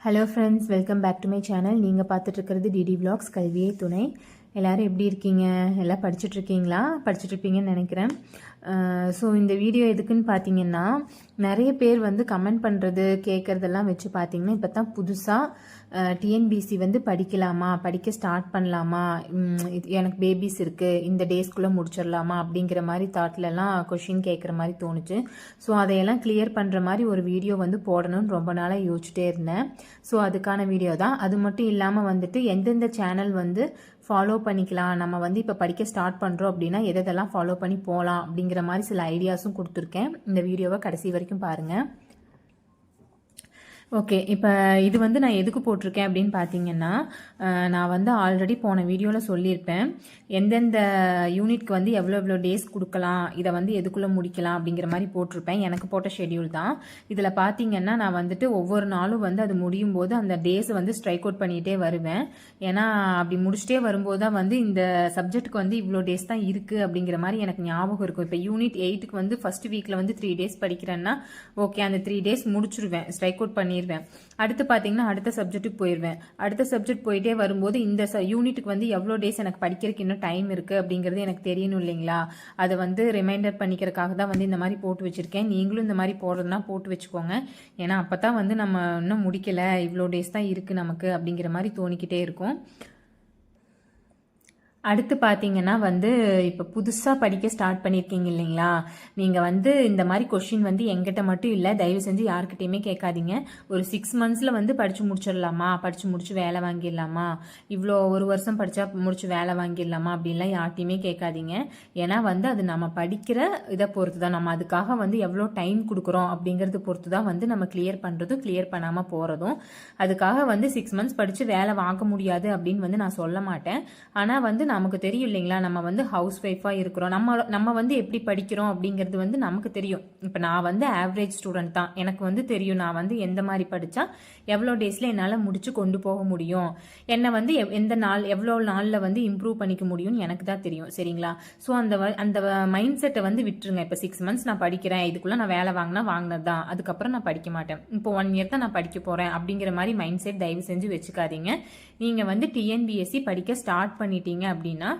Hello friends welcome back to my channel நீங்கள் பார்த்துட்டு இருக்கிறது டிடி vlogs கல்வியை துணை. எல்லோரும் எப்படி இருக்கீங்க? எல்லாம் படிச்சுட்ருக்கீங்களா? படிச்சுட்ருப்பீங்கன்னு நினைக்கிறேன். ஸோ இந்த வீடியோ எதுக்குன்னு பார்த்தீங்கன்னா நிறைய பேர் வந்து கமெண்ட் பண்ணுறது கேட்குறதெல்லாம் வச்சு பார்த்தீங்கன்னா இப்போ தான் புதுசாக டிஎன்பிசி வந்து படிக்கலாமா? படிக்க ஸ்டார்ட் பண்ணலாமா? இது எனக்கு பேபிஸ் இருக்குது இந்த டேஸ்க்குள்ளே முடிச்சிடலாமா? அப்படிங்கிற மாதிரி தாட்லலாம் கொஷின் கேட்குற மாதிரி தோணுச்சு. ஸோ அதையெல்லாம் கிளியர் பண்ணுற மாதிரி ஒரு வீடியோ வந்து போடணும்னு ரொம்ப நாளாக யோசிச்சுட்டே இருந்தேன். ஸோ அதுக்கான வீடியோ தான். அது மட்டும் இல்லாமல் வந்துட்டு எந்தெந்த சேனல் வந்து ஃபாலோ பண்ணிக்கலாம். நம்ம வந்து இப்போ படிக்க ஸ்டார்ட் பண்ணுறோம் அப்படின்னா எதெல்லாம் ஃபாலோ பண்ணி போகலாம் அப்படிங்கிற மாதிரி சில ஐடியாஸும் கொடுத்துருக்கேன். இந்த வீடியோவை கடைசி வரைக்கும் பாருங்கள் ஓகே இப்போ இது வந்து நான் எதுக்கு போட்டிருக்கேன் அப்படின்னு பார்த்தீங்கன்னா நான் வந்து ஆல்ரெடி போன வீடியோவில் சொல்லியிருப்பேன். எந்தெந்த யூனிட்க்கு வந்து எவ்வளோ எவ்வளோ டேஸ் கொடுக்கலாம் இதை வந்து எதுக்குள்ளே முடிக்கலாம் அப்படிங்கிற மாதிரி போட்டிருப்பேன். எனக்கு போட்ட ஷெடியூல் தான். இதில் பார்த்தீங்கன்னா நான் வந்துட்டு ஒவ்வொரு நாளும் வந்து அது முடியும் போது அந்த டேஸ் வந்து ஸ்ட்ரைக் அவுட் பண்ணிகிட்டே வருவேன். ஏன்னா அப்படி முடிச்சுட்டே வரும்போது தான் வந்து இந்த சப்ஜெக்ட்டுக்கு வந்து இவ்வளோ டேஸ் தான் இருக்குது அப்படிங்கிற மாதிரி எனக்கு ஞாபகம் இருக்கும். இப்போ யூனிட் எயிட்டுக்கு வந்து ஃபஸ்ட் வீக்கில் வந்து த்ரீ டேஸ் படிக்கிறேன்னா ஓகே அந்த த்ரீ டேஸ் முடிச்சிருவேன். ஸ்ட்ரைக் அவுட் பண்ணி பண்ணிடுவேன் அடுத்து பார்த்தீங்கன்னா அடுத்த சப்ஜெக்ட்டுக்கு போயிடுவேன் அடுத்த சப்ஜெக்ட் போயிட்டே வரும்போது இந்த யூனிட்டுக்கு வந்து எவ்வளோ டேஸ் எனக்கு படிக்கிறதுக்கு இன்னும் டைம் இருக்குது அப்படிங்கிறது எனக்கு தெரியணும் இல்லைங்களா? அதை வந்து ரிமைண்டர் பண்ணிக்கிறதுக்காக தான் வந்து இந்த மாதிரி போட்டு வச்சுருக்கேன். நீங்களும் இந்த மாதிரி போடுறதுனா போட்டு வச்சுக்கோங்க. ஏன்னா அப்போ தான் வந்து நம்ம இன்னும் முடிக்கலை. இவ்வளோ டேஸ் தான் இருக்குது நமக்கு அப்படிங்கிற மாதிரி தோணிக்கிட்டே இருக்கும். அடுத்து பார்த்தீங்கன்னா வந்து இப்போ புதுசாக படிக்க ஸ்டார்ட் பண்ணியிருக்கீங்க இல்லைங்களா? நீங்கள் வந்து இந்த மாதிரி கொஷின் வந்து எங்கிட்ட மட்டும் இல்லை தயவு செஞ்சு யார்கிட்டயுமே கேட்காதீங்க. ஒரு சிக்ஸ் மந்த்ஸில் வந்து படித்து முடிச்சிடலாமா? படித்து முடிச்சு வேலை வாங்கிடலாமா? இவ்வளோ ஒரு வருஷம் படித்தா முடிச்சு வேலை வாங்கிடலாமா? அப்படின்லாம் யார்கிட்டையுமே கேட்காதீங்க. ஏன்னா வந்து அது நம்ம படிக்கிற இதை பொறுத்து தான் நம்ம அதுக்காக வந்து எவ்வளோ டைம் கொடுக்குறோம் அப்படிங்கிறது பொறுத்து தான் வந்து நம்ம கிளியர் பண்ணுறதும் கிளியர் பண்ணாமல் போகிறதும் அதுக்காக வந்து சிக்ஸ் மந்த்ஸ் படித்து வேலை வாங்க முடியாது அப்படின்னு வந்து நான் சொல்ல மாட்டேன். ஆனால் வந்து நமக்கு தெரியும் இல்லைங்களா? நம்ம வந்து ஹவுஸ் ஒய்ஃபாக இருக்கிறோம். நம்ம நம்ம வந்து எப்படி படிக்கிறோம் அப்படிங்கிறது வந்து நமக்கு தெரியும். இப்போ நான் வந்து ஆவரேஜ் ஸ்டூடெண்ட் தான். எனக்கு வந்து தெரியும் நான் வந்து எந்த மாதிரி படித்தா எவ்வளோ டேஸில் என்னால் முடிச்சு கொண்டு போக முடியும். என்னை வந்து எவ்- எந்த நாள் எவ்வளோ நாளில் வந்து இம்ப்ரூவ் பண்ணிக்க முடியும்னு எனக்கு தான் தெரியும். சரிங்களா? ஸோ அந்த வ- அந்த மைண்ட் செட்டை வந்து விட்டுருங்க. இப்போ சிக்ஸ் மந்த்ஸ் நான் படிக்கிறேன். இதுக்குள்ளே நான் வேலை வாங்கினா வாங்கினது தான். அதுக்கப்புறம் நான் படிக்க மாட்டேன். இப்போ ஒன் இயர் தான் நான் படிக்க போகிறேன் அப்படிங்கிற மாதிரி மைண்ட் செட் தயவு செஞ்சு வச்சுக்காதீங்க. நீங்கள் வந்து டிஎன்பிஎஸ்சி படிக்க ஸ்டார்ட் பண்ணிட்டீங்க அப்படின்னா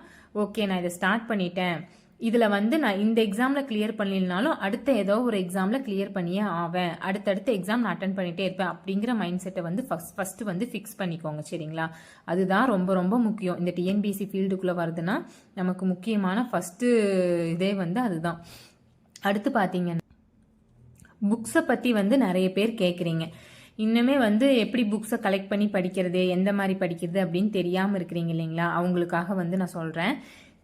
ஓகே நான் இதை ஸ்டார்ட் பண்ணிட்டேன். இதில் வந்து நான் இந்த எக்ஸாமில் கிளியர் பண்ணலனாலும் அடுத்த ஏதோ ஒரு எக்ஸாமில் கிளியர் பண்ணியே ஆவேன். அடுத்தடுத்த எக்ஸாம் நான் அட்டன் பண்ணிட்டே இருப்பேன் அப்படிங்கிற மைண்ட் செட்டை வந்து ஃபஸ்ட் ஃபஸ்ட்டு வந்து ஃபிக்ஸ் பண்ணிக்கோங்க சரிங்களா? அதுதான் ரொம்ப ரொம்ப முக்கியம். இந்த டிஎன்பிஎஸ்சி ஃபீல்டுக்குள்ளே வருதுன்னா நமக்கு முக்கியமான ஃபஸ்ட்டு இதே வந்து அதுதான். அடுத்து பார்த்தீங்கன்னா புக்ஸை பற்றி வந்து நிறைய பேர் கேட்குறீங்க இன்னுமே வந்து எப்படி புக்ஸை கலெக்ட் பண்ணி படிக்கிறது எந்த மாதிரி படிக்கிறது அப்படின்னு தெரியாமல் இருக்கிறீங்க இல்லைங்களா? அவங்களுக்காக வந்து நான் சொல்கிறேன்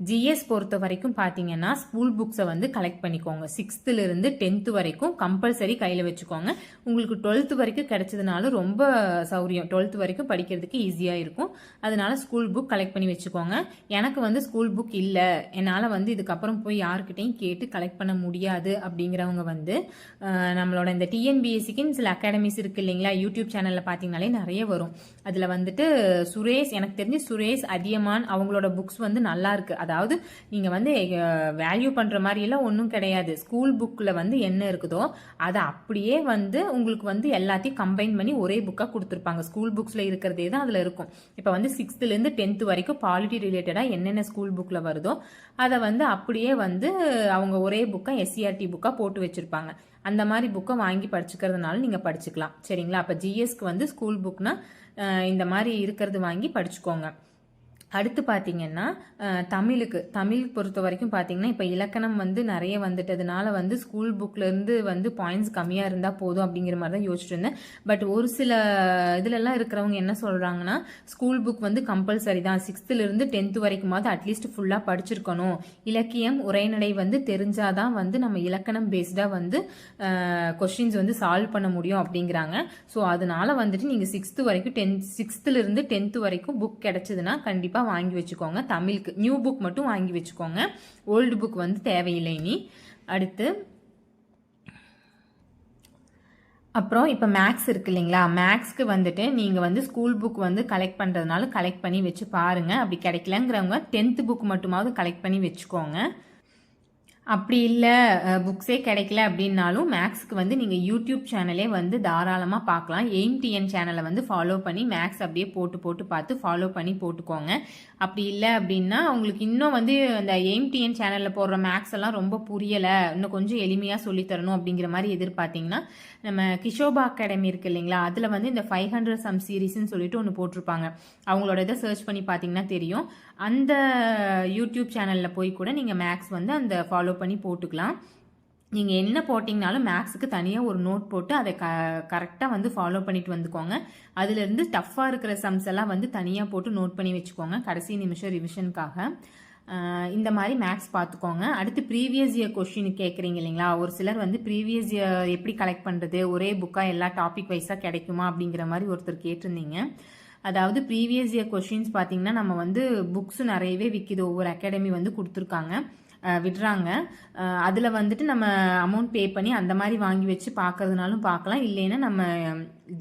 ஜிஎஸ் பொறுத்த வரைக்கும் பார்த்தீங்கன்னா ஸ்கூல் புக்ஸை வந்து கலெக்ட் பண்ணிக்கோங்க. சிக்ஸ்த்துலேருந்து டென்த்து வரைக்கும் கம்பல்சரி கையில் வச்சுக்கோங்க. உங்களுக்கு டுவெல்த்து வரைக்கும் கிடைச்சதுனால ரொம்ப சௌரியம். டுவெல்த்து வரைக்கும் படிக்கிறதுக்கு ஈஸியாக இருக்கும். அதனால ஸ்கூல் புக் கலெக்ட் பண்ணி வச்சுக்கோங்க. எனக்கு வந்து ஸ்கூல் புக் இல்லை. என்னால் வந்து இதுக்கப்புறம் போய் யாருக்கிட்டையும் கேட்டு கலெக்ட் பண்ண முடியாது அப்படிங்கிறவங்க வந்து நம்மளோட இந்த டிஎன்பிஎஸ்சிக்குன்னு சில அகாடமிஸ் இருக்குது இல்லைங்களா? யூடியூப் சேனலில் பார்த்தீங்கனாலே நிறைய வரும். அதில் வந்துட்டு சுரேஷ் எனக்கு தெரிஞ்சு சுரேஷ் அதியமான் அவங்களோட புக்ஸ் வந்து நல்லா இருக்கு. அதாவது நீங்கள் வந்து வேல்யூ பண்ணுற மாதிரியெல்லாம் ஒன்றும் கிடையாது. ஸ்கூல் புக்கில் வந்து என்ன இருக்குதோ அதை அப்படியே வந்து உங்களுக்கு வந்து எல்லாத்தையும் கம்பைன் பண்ணி ஒரே புக்காக கொடுத்துருப்பாங்க. ஸ்கூல் புக்ஸில் இருக்கிறதே தான் அதில் இருக்கும். இப்போ வந்து சிக்ஸ்த்துலேருந்து டென்த்து வரைக்கும் பாலிட்டி ரிலேட்டடாக என்னென்ன ஸ்கூல் புக்கில் வருதோ அதை வந்து அப்படியே வந்து அவங்க ஒரே புக்காக எஸ்சிஆர்டி புக்காக போட்டு வச்சுருப்பாங்க. அந்த மாதிரி புக்கை வாங்கி படிச்சுக்கிறதுனால நீங்கள் படிச்சுக்கலாம். சரிங்களா? அப்போ ஜிஎஸ்க்கு வந்து ஸ்கூல் புக்னா இந்த மாதிரி இருக்கிறது வாங்கி படிச்சுக்கோங்க. அடுத்து பார்த்தீங்கன்னா தமிழுக்கு. தமிழ் பொறுத்த வரைக்கும் பார்த்தீங்கன்னா இப்போ இலக்கணம் வந்து நிறைய வந்துட்டதுனால வந்து ஸ்கூல் புக்லேருந்து வந்து பாயிண்ட்ஸ் கம்மியாக இருந்தால் போதும் அப்படிங்கிற மாதிரி தான் யோசிச்சுட்டு இருந்தேன். பட் ஒரு சில இதுலலாம் இருக்கிறவங்க என்ன சொல்கிறாங்கன்னா ஸ்கூல் புக் வந்து கம்பல்சரி தான். சிக்ஸ்த்துலேருந்து டென்த்து வரைக்குமாவது அட்லீஸ்ட் ஃபுல்லாக படிச்சிருக்கணும். இலக்கியம் உரைநடை வந்து தெரிஞ்சாதான் வந்து நம்ம இலக்கணம் பேஸ்டாக வந்து கொஷின்ஸ் வந்து சால்வ் பண்ண முடியும் அப்படிங்கிறாங்க. ஸோ அதனால வந்துட்டு நீங்கள் சிக்ஸ்த்து வரைக்கும் டென்த் சிக்ஸ்த்துலேருந்து டென்த்து வரைக்கும் புக் கிடச்சிதுன்னா கண்டிப்பாக வாங்கி வச்சுக்கோங்க. தமிழுக்கு நியூ புக் மட்டும் வாங்கி வச்சுக்கோங்க. ஓல்டு புக் வந்து தேவையில்லை இனி. அடுத்து அப்புறம் இப்போ மேக்ஸ் இருக்கு இல்லைங்களா? மேக்ஸ்க்கு வந்துட்டு நீங்கள் வந்து ஸ்கூல் புக் வந்து கலெக்ட் பண்ணுறதுனால கலெக்ட் பண்ணி வச்சு பாருங்கள் அப்படி கிடைக்கலங்கிறவங்க டென்த்து புக் மட்டுமாவது கலெக்ட் பண்ணி வச்சுக்கோங்க. அப்படி இல்லை புக்ஸே கிடைக்கல அப்படின்னாலும் மேக்ஸ்க்கு வந்து நீங்கள் யூடியூப் சேனலே வந்து தாராளமாக பார்க்கலாம். எய்ம் டிஎன் சேனலை வந்து ஃபாலோ பண்ணி மேக்ஸ் அப்படியே போட்டு போட்டு பார்த்து ஃபாலோ பண்ணி போட்டுக்கோங்க. அப்படி இல்லை அப்படின்னா உங்களுக்கு இன்னும் வந்து அந்த எய்ம் டிஎன் சேனலில் போடுற மேக்ஸ் எல்லாம் ரொம்ப புரியலை இன்னும் கொஞ்சம் எளிமையாக சொல்லித்தரணும் அப்படிங்கிற மாதிரி எதிர்பார்த்தீங்கன்னா நம்ம கிஷோபா அகாடமி இருக்கு இல்லைங்களா அதில் வந்து இந்த ஃபைவ் ஹண்ட்ரட் சம் சீரீஸ்ன்னு சொல்லிட்டு ஒன்று போட்டிருப்பாங்க. அவங்களோட இதை சர்ச் பண்ணி பார்த்தீங்கன்னா தெரியும். அந்த யூடியூப் சேனலில் போய் கூட நீங்கள் மேக்ஸ் வந்து அந்த ஃபாலோ பண்ணி போட்டுக்கலாம். நீங்கள் என்ன போட்டிங்கனாலும் மேக்ஸுக்கு தனியாக ஒரு நோட் போட்டு அதை க கரெக்டாக வந்து ஃபாலோ பண்ணிட்டு வந்துக்கோங்க. அதுலேருந்து டஃப்பாக இருக்கிற சம்ஸ் எல்லாம் வந்து தனியாக போட்டு நோட் பண்ணி வச்சுக்கோங்க. கடைசி நிமிஷம் ரிவிஷனுக்காக இந்த மாதிரி மேக்ஸ் பார்த்துக்கோங்க. அடுத்து ப்ரீவியஸ் இயர் கொஷின் கேட்குறீங்க இல்லைங்களா? ஒரு சிலர் வந்து ப்ரீவியஸ் இயர் எப்படி கலெக்ட் பண்ணுறது ஒரே புக்காக எல்லா டாபிக் வைஸாக கிடைக்குமா? அப்படிங்கிற மாதிரி ஒருத்தர் கேட்டிருந்தீங்க. அதாவது ப்ரீவியஸ் இயர் கொஷின்ஸ் பார்த்தீங்கன்னா நம்ம வந்து புக்ஸ் நிறையவே விற்கிது ஒவ்வொரு அகாடமி வந்து கொடுத்துருக்காங்க. விடுறாங்க. அதில் வந்துட்டு நம்ம அமௌண்ட் பே பண்ணி அந்த மாதிரி வாங்கி வச்சு பார்க்கறதுனாலும் பார்க்கலாம் இல்லைன்னா நம்ம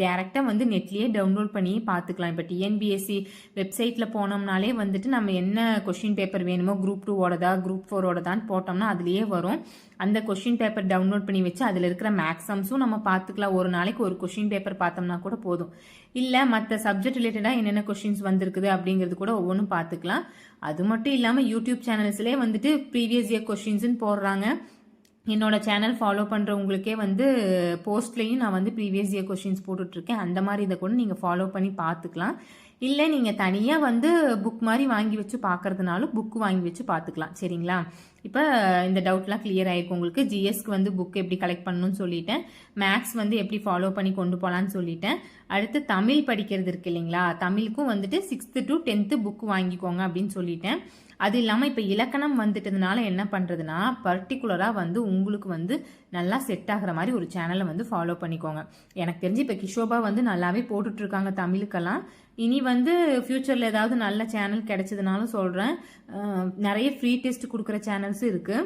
டேரெக்டாக வந்து நெட்லேயே டவுன்லோட் பண்ணி பார்த்துக்கலாம் இப்போ டிஎன்பிஎஸ்சி வெப்சைட்டில் போனோம்னாலே வந்துட்டு நம்ம என்ன கொஷின் பேப்பர் வேணுமோ குரூப் டூவோடதா குரூப் ஃபோரோடதான்னு போட்டோம்னா அதுலேயே வரும். அந்த கொஷின் பேப்பர் டவுன்லோட் பண்ணி வச்சு அதில் இருக்கிற மேக்ஸம்ஸும் நம்ம பார்த்துக்கலாம் ஒரு நாளைக்கு ஒரு கொஷின் பேப்பர் பார்த்தோம்னா கூட போதும். இல்லை மற்ற சப்ஜெக்ட் ரிலேட்டடாக என்னென்ன கொஷின்ஸ் வந்திருக்குது அப்படிங்கிறது கூட ஒவ்வொன்றும் பார்த்துக்கலாம் அது மட்டும் இல்லாமல் யூடியூப் சேனல்ஸ்லேயே வந்துட்டு ப்ரீ ப்ரீவியஸ் இயர் கொஷின்ஸ்னு போடுறாங்க. என்னோட சேனல் ஃபாலோ பண்ணுறவங்களுக்கே வந்து போஸ்ட்லேயும் நான் வந்து ப்ரீவியஸ் இயர் கொஷின்ஸ் போட்டுட்ருக்கேன். அந்த மாதிரி இதை கூட நீங்கள் ஃபாலோ பண்ணி பார்த்துக்கலாம். இல்லை நீங்கள் தனியாக வந்து புக் மாதிரி வாங்கி வச்சு பார்க்கறதுனாலும் புக் வாங்கி வச்சு பார்த்துக்கலாம். சரிங்களா? இப்போ இந்த டவுட்லாம் கிளியர் ஆகிருக்கு உங்களுக்கு. ஜிஎஸ்க்கு வந்து புக் எப்படி கலெக்ட் பண்ணணும்னு சொல்லிட்டேன். மேக்ஸ் வந்து எப்படி ஃபாலோ பண்ணி கொண்டு போகலான்னு சொல்லிட்டேன். அடுத்து தமிழ் படிக்கிறது இருக்கு இல்லைங்களா? தமிழுக்கும் வந்துட்டு சிக்ஸ்த்து டு டென்த்து புக் வாங்கிக்கோங்க அப்படின்னு சொல்லிட்டேன். அது இல்லாமல் இப்போ இலக்கணம் வந்துட்டதுனால என்ன பண்ணுறதுனா பர்டிகுலராக வந்து உங்களுக்கு வந்து நல்லா செட் ஆகிற மாதிரி ஒரு சேனலை வந்து ஃபாலோ பண்ணிக்கோங்க. எனக்கு தெரிஞ்சு இப்போ கிஷோபா வந்து நல்லாவே போட்டுட்ருக்காங்க தமிழுக்கெல்லாம். இனி வந்து ஃப்யூச்சரில் ஏதாவது நல்ல சேனல் கிடைச்சதுனாலும் சொல்கிறேன் நிறைய ஃப்ரீ டெஸ்ட் கொடுக்குற சேனல்ஸும் இருக்குது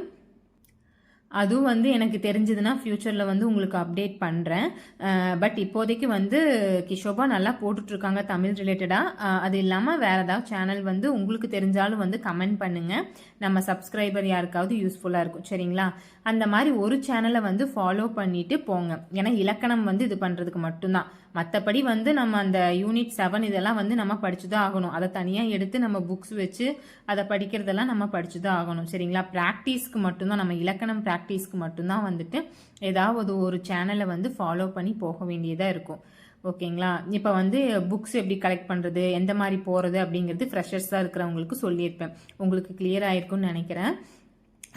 அதுவும் வந்து எனக்கு தெரிஞ்சதுன்னா ஃப்யூச்சரில் வந்து உங்களுக்கு அப்டேட் பண்ணுறேன் பட் இப்போதைக்கு வந்து கிஷோபா நல்லா போட்டுட்ருக்காங்க தமிழ் ரிலேட்டடாக அது இல்லாமல் வேறு ஏதாவது சேனல் வந்து உங்களுக்கு தெரிஞ்சாலும் வந்து கமெண்ட் பண்ணுங்கள் நம்ம சப்ஸ்கிரைபர் யாருக்காவது யூஸ்ஃபுல்லாக இருக்கும் சரிங்களா? அந்த மாதிரி ஒரு சேனலை வந்து ஃபாலோ பண்ணிவிட்டு போங்க. ஏன்னா இலக்கணம் வந்து இது பண்ணுறதுக்கு மட்டும்தான். மற்றபடி வந்து நம்ம அந்த யூனிட் செவன் இதெல்லாம் வந்து நம்ம படிச்சு தான் ஆகணும். அதை தனியாக எடுத்து நம்ம புக்ஸ் வச்சு அதை படிக்கிறதெல்லாம் நம்ம படிச்சு தான் ஆகணும். சரிங்களா? ப்ராக்டிஸ்க்கு மட்டும்தான் நம்ம இலக்கணம் ப்ராக்டிஸ்க்கு மட்டும்தான் வந்துட்டு ஏதாவது ஒரு சேனலை வந்து ஃபாலோ பண்ணி போக வேண்டியதாக இருக்கும். ஓகேங்களா? இப்போ வந்து புக்ஸ் எப்படி கலெக்ட் பண்ணுறது எந்த மாதிரி போகிறது அப்படிங்கிறது ஃப்ரெஷர்ஸாக இருக்கிறவங்களுக்கு சொல்லியிருப்பேன். உங்களுக்கு கிளியர் ஆயிருக்கும்னு நினைக்கிறேன்.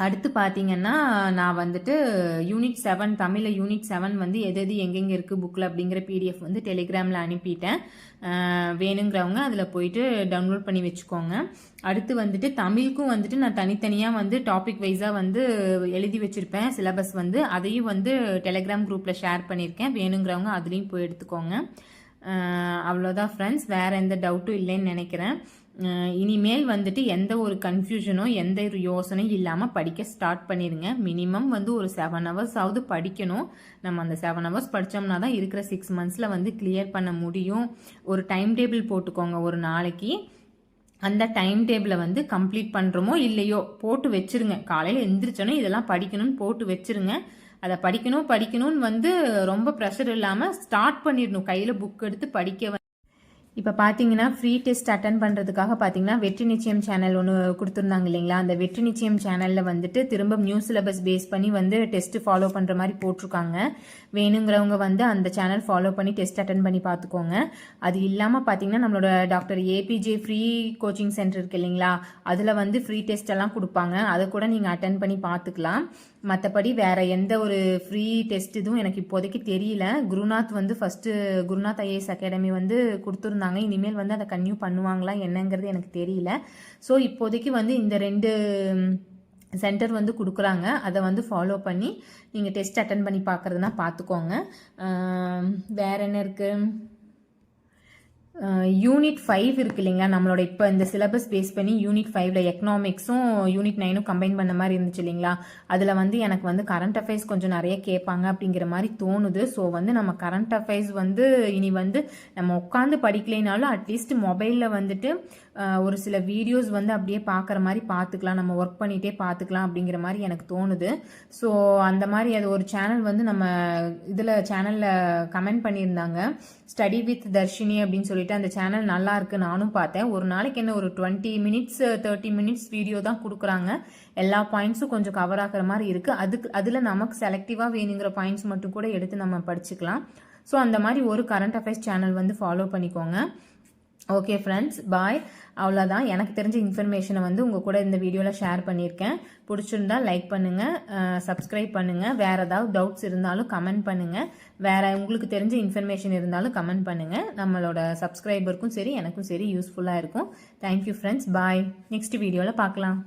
அடுத்து பார்த்தீங்கன்னா நான் வந்துட்டு யூனிட் செவன் தமிழில் யூனிட் செவன் வந்து எது எது எங்கெங்கே இருக்குது புக்கில் அப்படிங்கிற பிடிஎஃப் வந்து டெலிகிராமில் அனுப்பிட்டேன். வேணுங்கிறவங்க அதில் போயிட்டு டவுன்லோட் பண்ணி வச்சுக்கோங்க. அடுத்து வந்துட்டு தமிழுக்கும் வந்துட்டு நான் தனித்தனியாக வந்து டாபிக் வைஸாக வந்து எழுதி வச்சுருப்பேன். சிலபஸ் வந்து அதையும் வந்து டெலிகிராம் குரூப்பில் ஷேர் பண்ணியிருக்கேன் வேணுங்கிறவங்க அதுலேயும் போய் எடுத்துக்கோங்க. அவ்வளோதான் ஃப்ரெண்ட்ஸ் வேறு எந்த டவுட்டும் இல்லைன்னு நினைக்கிறேன். இனிமேல் வந்துட்டு எந்த ஒரு கன்ஃபியூஷனோ எந்த ஒரு யோசனையும் இல்லாமல் படிக்க ஸ்டார்ட் பண்ணிடுங்க. மினிமம் வந்து ஒரு செவன் ஹவர்ஸ் ஆகுது படிக்கணும். நம்ம அந்த செவன் ஹவர்ஸ் படித்தோம்னா தான் இருக்கிற சிக்ஸ் மந்த்ஸில் வந்து கிளியர் பண்ண முடியும். ஒரு டைம் டேபிள் போட்டுக்கோங்க ஒரு நாளைக்கு. அந்த டைம் டேபிளை வந்து கம்ப்ளீட் பண்ணுறோமோ இல்லையோ போட்டு வச்சுருங்க. காலையில் எந்திரிச்சோன்னே இதெல்லாம் படிக்கணும்னு போட்டு வச்சுருங்க. அதை படிக்கணும் படிக்கணும்னு வந்து ரொம்ப ப்ரெஷர் இல்லாமல் ஸ்டார்ட் பண்ணிடணும். கையில் புக் எடுத்து படிக்க இப்போ பார்த்தீங்கன்னா ஃப்ரீ டெஸ்ட் அட்டன் பண்ணுறதுக்காக பார்த்தீங்கன்னா வெற்றி நிச்சயம் சேனல் ஒன்று கொடுத்துருந்தாங்க இல்லைங்களா? அந்த வெற்றி நிச்சயம் சேனலில் வந்துட்டு திரும்ப நியூ சிலபஸ் பேஸ் பண்ணி வந்து டெஸ்ட் ஃபாலோ பண்ணுற மாதிரி போட்டிருக்காங்க. வேணுங்கிறவங்க வந்து அந்த சேனல் ஃபாலோ பண்ணி டெஸ்ட் அட்டன் பண்ணி பார்த்துக்கோங்க அது இல்லாமல் பார்த்தீங்கன்னா நம்மளோட doctor APJ free coaching centre இருக்கு இல்லைங்களா? அதில் வந்து ஃப்ரீ டெஸ்ட் எல்லாம் கொடுப்பாங்க. அதை கூட நீங்கள் அட்டன் பண்ணி பார்த்துக்கலாம் மற்றபடி வேற எந்த ஒரு ஃப்ரீ டெஸ்ட் இதுவும் எனக்கு இப்போதைக்கு தெரியல. குருநாத் வந்து ஃபஸ்ட்டு குருநாத் ஐஏஎஸ் அகாடமி வந்து கொடுத்துருந்தாங்க. இனிமேல் வந்து அதை கன்யூ பண்ணுவாங்களா என்னங்கிறது எனக்கு தெரியல. ஸோ இப்போதைக்கு வந்து இந்த ரெண்டு சென்டர் வந்து கொடுக்குறாங்க. அதை வந்து ஃபாலோ பண்ணி நீங்கள் டெஸ்ட் அட்டன் பண்ணி பார்க்குறதுனா பார்த்துக்கோங்க. வேற என்ன இருக்குது யூனிட் ஃபைவ் இருக்கு இல்லைங்களா? நம்மளோட இப்போ இந்த சிலபஸ் பேஸ் பண்ணி யூனிட் ஃபைவ்ல எக்கனாமிக்ஸும் யூனிட் நைனும் கம்பைன் பண்ண மாதிரி இருந்துச்சு இல்லைங்களா? அதில் வந்து எனக்கு வந்து கரண்ட் அஃபேர்ஸ் கொஞ்சம் நிறைய கேட்பாங்க அப்படிங்கிற மாதிரி தோணுது. ஸோ வந்து நம்ம கரண்ட் அஃபேர்ஸ் வந்து இனி வந்து நம்ம உட்காந்து படிக்கலைனாலும் அட்லீஸ்ட் மொபைலில் வந்துட்டு ஒரு சில வீடியோஸ் வந்து அப்படியே பார்க்குற மாதிரி பார்த்துக்கலாம். நம்ம ஒர்க் பண்ணிகிட்டே பார்த்துக்கலாம் அப்படிங்கிற மாதிரி எனக்கு தோணுது. ஸோ அந்த மாதிரி அது ஒரு சேனல் வந்து நம்ம இதில் சேனலில் கமெண்ட் பண்ணியிருந்தாங்க. ஸ்டடி வித் தர்ஷினி அப்படின்னு சொல்லிட்டு அந்த சேனல் நல்லா இருக்கு. நானும் பார்த்தேன். ஒரு நாளைக்கு என்ன ஒரு twenty minutes thirty minutes video தான் கொடுக்குறாங்க. எல்லா பாயிண்ட்ஸும் கொஞ்சம் கவர் ஆகிற மாதிரி இருக்குது அதுக்கு அதில் நமக்கு செலக்டிவாக வேணுங்கிற பாயிண்ட்ஸ் மட்டும் கூட எடுத்து நம்ம படிச்சுக்கலாம். ஸோ அந்த மாதிரி ஒரு கரண்ட் அஃபேர்ஸ் சேனல் வந்து ஃபாலோ பண்ணிக்கோங்க. ஓகே ஃப்ரெண்ட்ஸ் பாய் அவ்வளோதான் எனக்கு தெரிஞ்ச இன்ஃபர்மேஷனை வந்து உங்கள் கூட இந்த வீடியோவில் ஷேர் பண்ணியிருக்கேன். பிடிச்சிருந்தா லைக் பண்ணுங்கள் சப்ஸ்கிரைப் பண்ணுங்கள் வேறு ஏதாவது டவுட்ஸ் இருந்தாலும் கமெண்ட் பண்ணுங்கள் வேறு உங்களுக்கு தெரிஞ்ச இன்ஃபர்மேஷன் இருந்தாலும் கமெண்ட் பண்ணுங்கள் நம்மளோட சப்ஸ்கிரைபருக்கும் சரி எனக்கும் சரி யூஸ்ஃபுல்லாக இருக்கும். தேங்க்யூ ஃப்ரெண்ட்ஸ் பாய் நெக்ஸ்ட் வீடியோவில் பார்க்கலாம்.